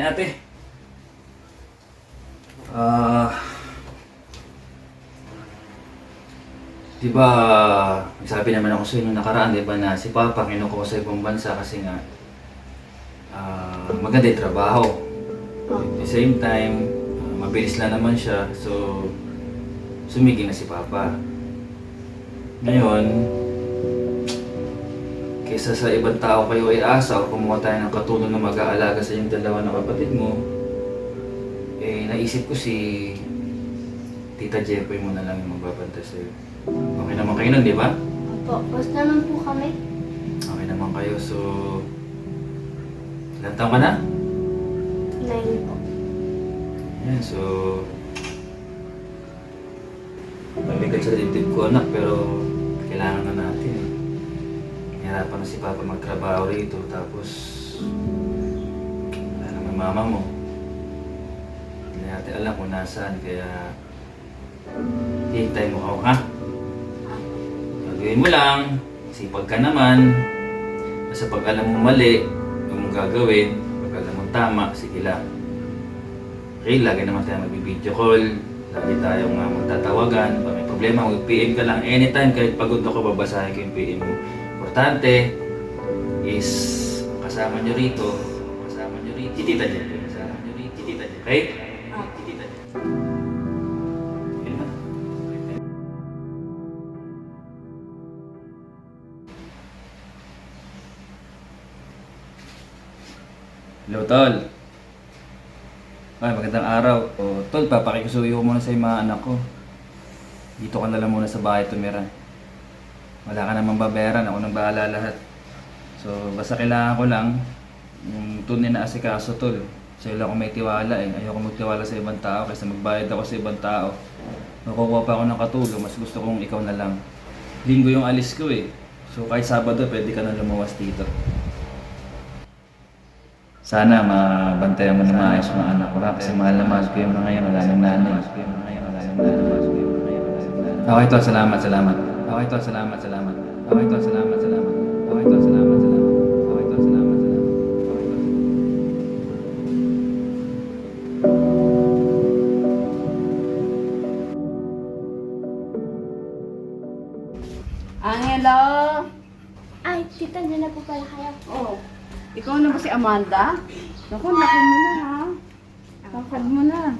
ni ate. Ah... di ba, naman ako sa inyo nakaraan, di ba, na si Papa kinukuha sa ibang bansa kasi nga ah, maganda yung trabaho. At the same time, ah, mabilis lang naman siya, so sumigil na si Papa. Ngayon, kaysa sa ibang tao kayo ay asa o kumuha tayo ng katulong na mag-aalaga sa inyong dalawa ng kapatid mo, eh naisip ko si Tita Jepoy mo na lang yung magbabantay sa'yo. Okay naman kayo nun, di ba? Opo, basta naman po kami. Okay naman kayo, so... Ilan taon ka na? Nine po. Yan, so... Mabigat sa dibdib ko anak, pero kailangan na natin eh. Hirapan na si Papa magtrabaho rito, tapos... Wala naman mama mo. Hindi natin alam kung nasaan, kaya... Hintay mo ako, ha? Gagawin mo lang, sipag ka naman. Basta pag alam mo mali, mong gagawin. Pag alam mo tama, sige lang. Okay, lagi naman tayo mag-video call. Lagi tayong uh, magtatawagan. Pag may problema, mag-PM ka lang. Anytime, kahit pagod ako, babasahin ko yung PM mo. Importante is kasama nyo rito. Kasama nyo rito. Si Tita Jen. Kasama nyo rito. Si Tita Jen. Okay? Si Tita Jen. Yun na. Hello, Tol. Ay, magandang araw. O, Tol, papakikusuyo ko muna sa mga anak ko. Dito ka na lang muna sa bahay tumira. Wala ka namang babayaran, ako nang bahala lahat. So, basta kailangan ko lang yung tunay na asikaso, Tol. Sa'yo lang ako may tiwala eh. Ayoko magtiwala sa ibang tao kasi magbayad ako sa ibang tao. Makukuha pa ako ng katulong, mas gusto kong ikaw na lang. Linggo yung alis ko eh. So kahit Sabado, pwede ka na lumawas dito. Sana mabantayan mo na maayos mga anak ko ha, kasi mahal na mahal ko yung mga yan, wala nang nanay. Okay to, salamat, salamat. Okay to, salamat, salamat. Okay to, salamat, salamat. Okay to, salamat, salamat. Okay to, salamat, salamat. Okay Angelo! Ay, tita, dyan na po pala kayo. Oh, ikaw na ba si Amanda? Naku, lakad mo na ha. Lakad mo na.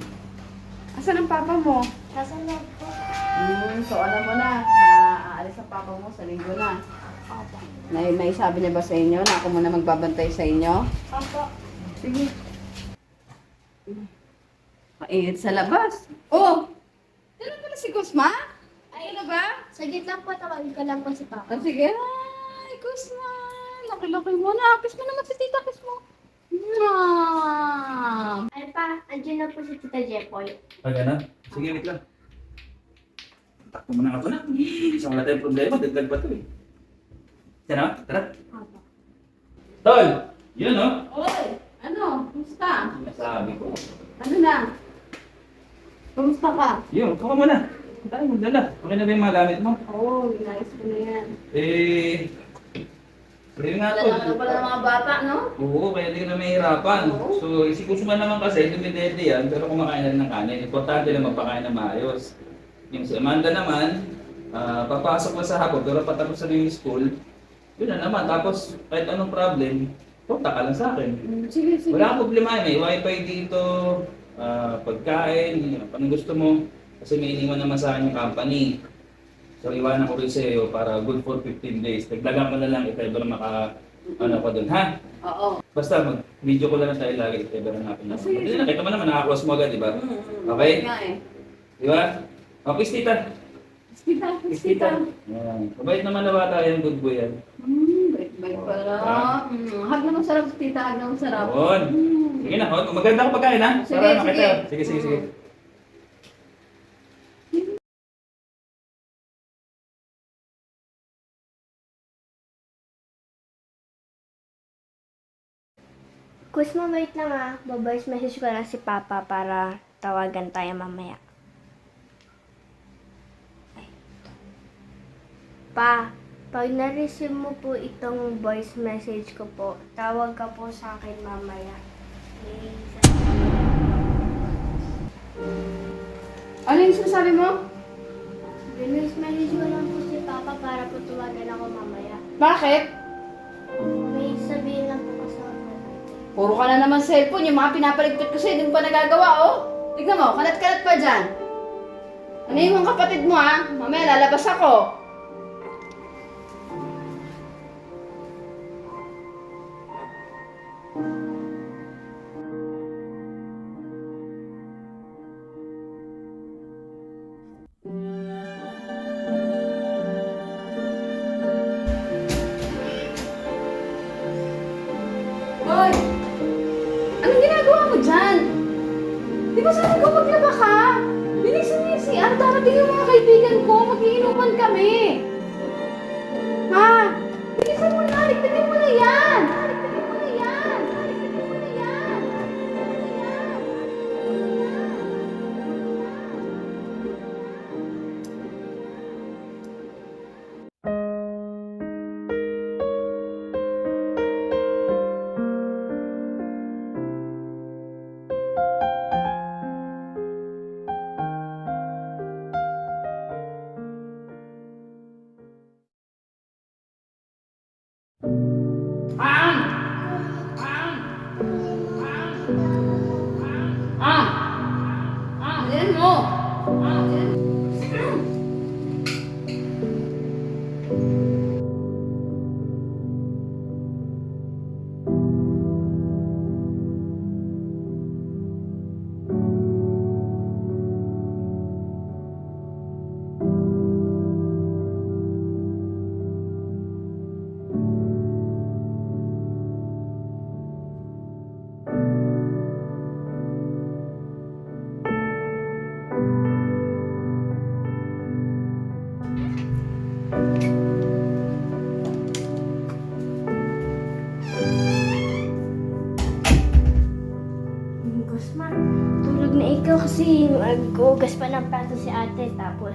Asan ang papa mo? Nasa loob po. Hmm, so alam mo na, na aalis ang papa mo sa linggo na. Opo. May, may sabi niya ba sa inyo na ako muna magbabantay sa inyo? Opo. Sige. Mainit sa labas. Oh! Dito pala si Gusma? Ay, ano ba? Sagit lang po, tawagin ko lang po si Papa. Oh, sige. Ay, Gusma. Laki-laki mo na. Kiss mo naman si tita. Kiss mo. Mwah! Ay pa, andyan na po si Tita Jepoy. Pag ano? Sige, wait lang. Takbo mo na ako na. Isang wala tayong problema, dagdag pa ito eh. Tara. Opo. Tol! Yun no? Oy! Ano? Kumusta? Sabi ko. Ano na? Kumusta ka? Yun, kuha mo na. Tayo mo dala. Okay na ba yung mga gamit mo? Oo, oh, inayos ko na yan. Eh... Sabi nga Wala to. naman pala ng mga bata, no? Oo, kaya di ka na mahirapan. Oo. So, si Kusuma naman kasi, dumidede yan, pero kumakain na rin ng kanin. Importante lang magpakain na maayos. Yung si Amanda naman, ah, papasok na sa hapon, pero patapos na yung school, yun na naman. Tapos, kahit anong problem, punta ka lang sa akin. Mm, Sige, sige. Wala akong problema, may wifi dito, ah, pagkain, anong gusto mo. Kasi may iniwan naman sa akin yung company. So iwanan ko rin sa iyo para good for 15 days. Dagdagan ko na lang if ever maka ano ko doon, ha? Oo. Basta mag-video ko lang tayo lagi if ever hanapin na. Sige, Hindi na, kita mo naman, nakaklose mo agad, di ba? Mm, mm, Okay. Eh. Di ba? Okay, tita. Kita, kita. Yan. Mabait naman na bata yan, good boy yan. Hmm, bait-bait pala. Mm, hag na masarap tita, hag na masarap. Yun. Mm. Sige na, oh, maganda ko pagkain ha? Sige, Para makita. sige. Sige, sige, sige. Kusma, wait lang ah. Babayos message ko lang si Papa para tawagan tayo mamaya. Pa, Pag na-receive mo po itong voice message ko po, tawag ka po sa akin mamaya. Okay? Ano yung sinasabi mo? Voice message ko lang po si Papa para po tuwagan ako mamaya. Bakit? May sabihin lang po kasi ako. Puro ka na naman cellphone. Yung mga pinapaligpit ko sa'yo, hindi mo pa nagagawa, oh. Tignan mo, kalat-kalat pa dyan. Ano yung mga kapatid mo, ha? Mamaya lalabas ako. Kaibigan ko, magiinuman kami. Kasi mag-ugas pa ng plato si ate tapos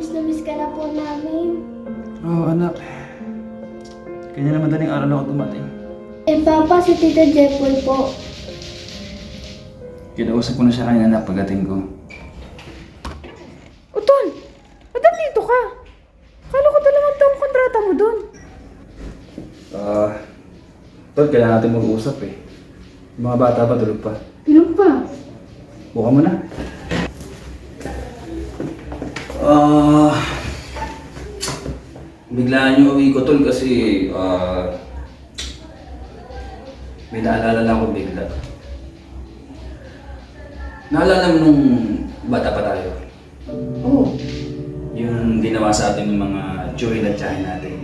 Miss na miss ka na po namin. Oo, oh, anak. Kanya naman daling araw ako dumating. Eh, Papa, si Tita Jepoy po. Kinausap ko na siya kanina anak pagdating ko. Utol! Ba't dito ka? Kala ko dalawang taong kontrata mo dun. Ah, Tol, kailangan natin mag-uusap eh. Yung mga bata ba tulog pa? Tulog pa. Buka mo na. Ah... biglaan yung uwi ko tol kasi ah... may naalala lang ako bigla. Naalala mo nung bata pa tayo? Oo. Yung ginawa sa atin ng mga jury na tiyahin natin.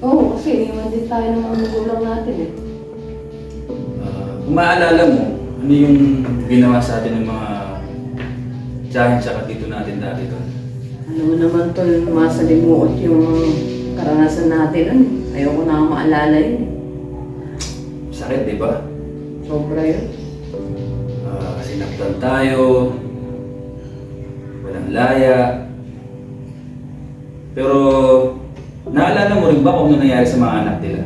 Oo, kasi iniwan din tayo ng mga magulang natin eh. Kung maalala mo, ano yung ginawa sa atin ng mga tiyahin tsaka tito natin dati doon? Alam mo naman tol, masalimuot yung karanasan natin nun. Ayoko na maalala yun. Sakit, di ba? Sobra yun. Ah, sinaktan tayo, walang laya. Pero, naalala mo rin ba kung ano nangyari sa mga anak nila?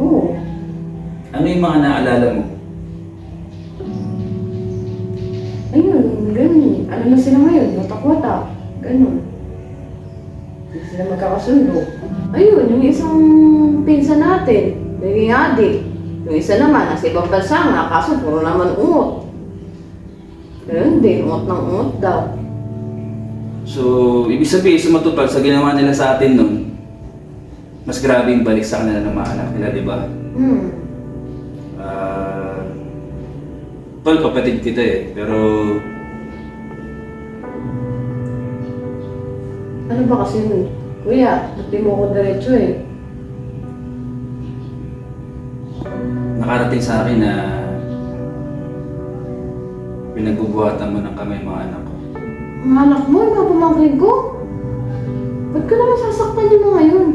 Oo. Ano yung mga naalala mo? Ayun, ganun. Ano na sila ngayon? Watak-watak. Ganun. Hindi sila magkakasundo. Ayun, yung isang pinsa natin, naging adik. Yung isa naman, nasa ibang bansa nga, kaso puro naman ungot. Ganun din, ungot ng ungot daw. So, ibig sabihin, sumatupad sa ginawa nila sa atin nun, mas grabe yung balik sa kanila ng mga anak nila, di ba? Hmm. Ah, tol, kapatid kita eh, pero Ano ba kasi yun? Kuya, ba't di mo ko diretso eh? nakarating sa akin na pinagbubuhatan mo ng kamay mga anak ko. Ang anak mo, mga pamangkin ko? Ba't ka naman sasaktan yung mga yun?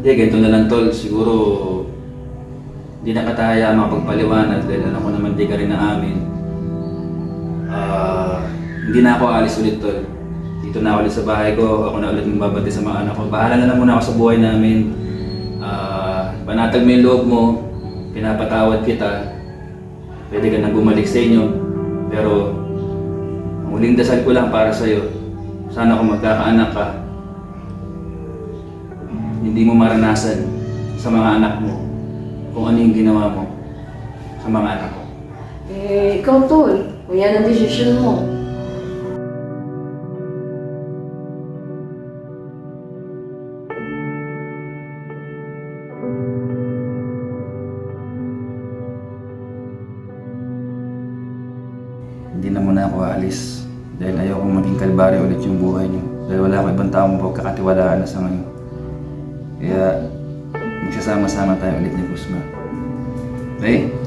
Hindi, ganito na lang tol. Siguro, hindi na kataya makapagpaliwanag dahil alam ko naman di ka rin na amin. Ah, hindi na ako alis ulit tol. Dito na ulit sa bahay ko. Ako na ulit magbabati sa mga anak ko. Bahala na lang muna ako sa buhay namin. Ah, panatag mo yung loob mo. Pinapatawad kita. Pwede ka na bumalik sa inyo. Pero, ang huling dasal ko lang para sa'yo. Sana kung magkakaanak ka, hindi mo maranasan sa mga anak mo kung ano yung ginawa mo sa mga anak ko. Eh, ikaw tol, kung yan ang desisyon mo. Hindi na muna ako aalis dahil ayaw kong maging kalbari ulit yung buhay niyo. Dahil wala akong ibang taong pagkakatiwalaan na sa ngayon. Kaya magsasama-sama tayo ulit ni Guzma. Okay?